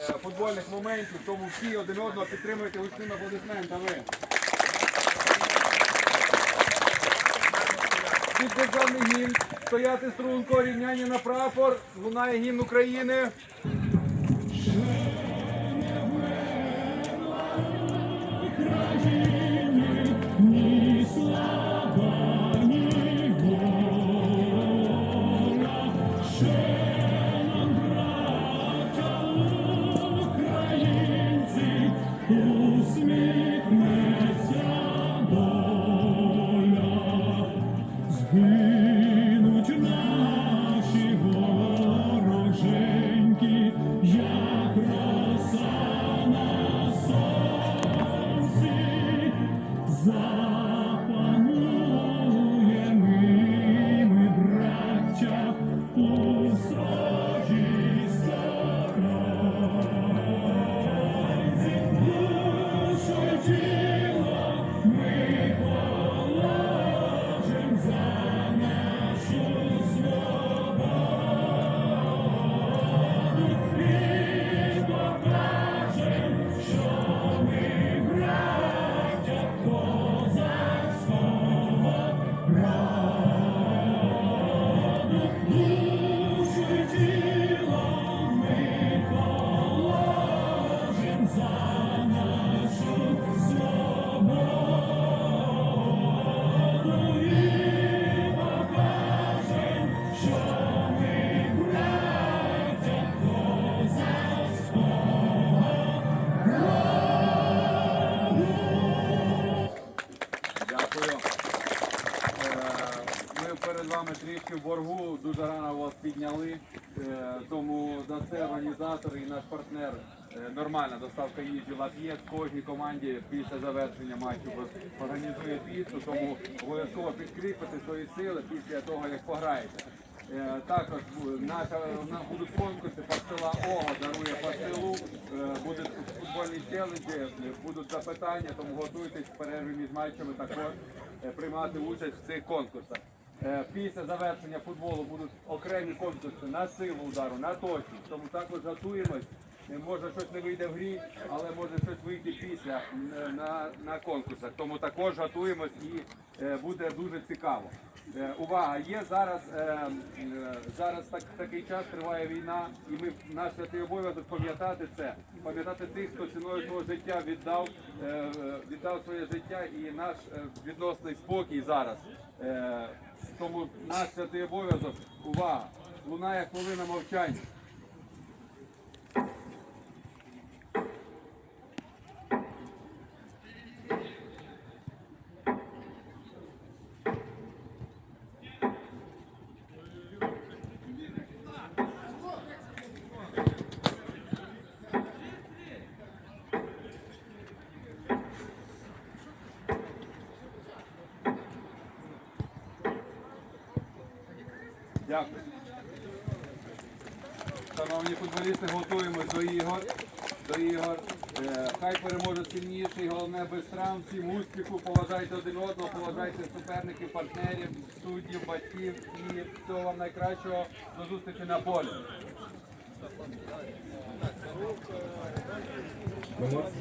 футбольних моментів, тому всі один одного підтримуйте гучними аплодисментами. Під державний гімн стояти струнко, рівняння на прапор, лунає гімн України. Дякую. Е, Ми перед вами трішки в боргу, дуже рано вас підняли, Е, тому за це організатор і наш партнер е, нормальна доставка їжі лап'є кожній команді після завершення матчу організує піцу, тому обов'язково підкріпити свої сили після того, як пограєте. Також наша будуть конкурси, пастила Ого дарує будуть футбольні челенджі, будуть запитання, тому готуйтесь в перерві між матчами також е, приймати участь в цих конкурсах. Е, Після завершення футболу будуть окремі конкурси на силу удару, на точність, тому також готуємось. Може щось не вийде в грі, але може щось вийти після на, на конкурсах. Тому також готуємось і е, буде дуже цікаво. Е, Увага, є зараз, е, зараз так, такий час триває війна, і ми наш святий обов'язок пам'ятати це, пам'ятати тих, хто ціною свого життя віддав, віддав своє життя і наш відносний спокій зараз. Тому наш святий обов'язок, увага, лунає хвилина мовчання. Дякую. Шановні футболісти, готуємось до ігор. До ігор. Е, Хай переможе сильніший, головне без травм, всім успіху, поважайте один одного, поважайте суперників, партнерів, суддів, батьків і всього вам найкращого до зустрічі на полі.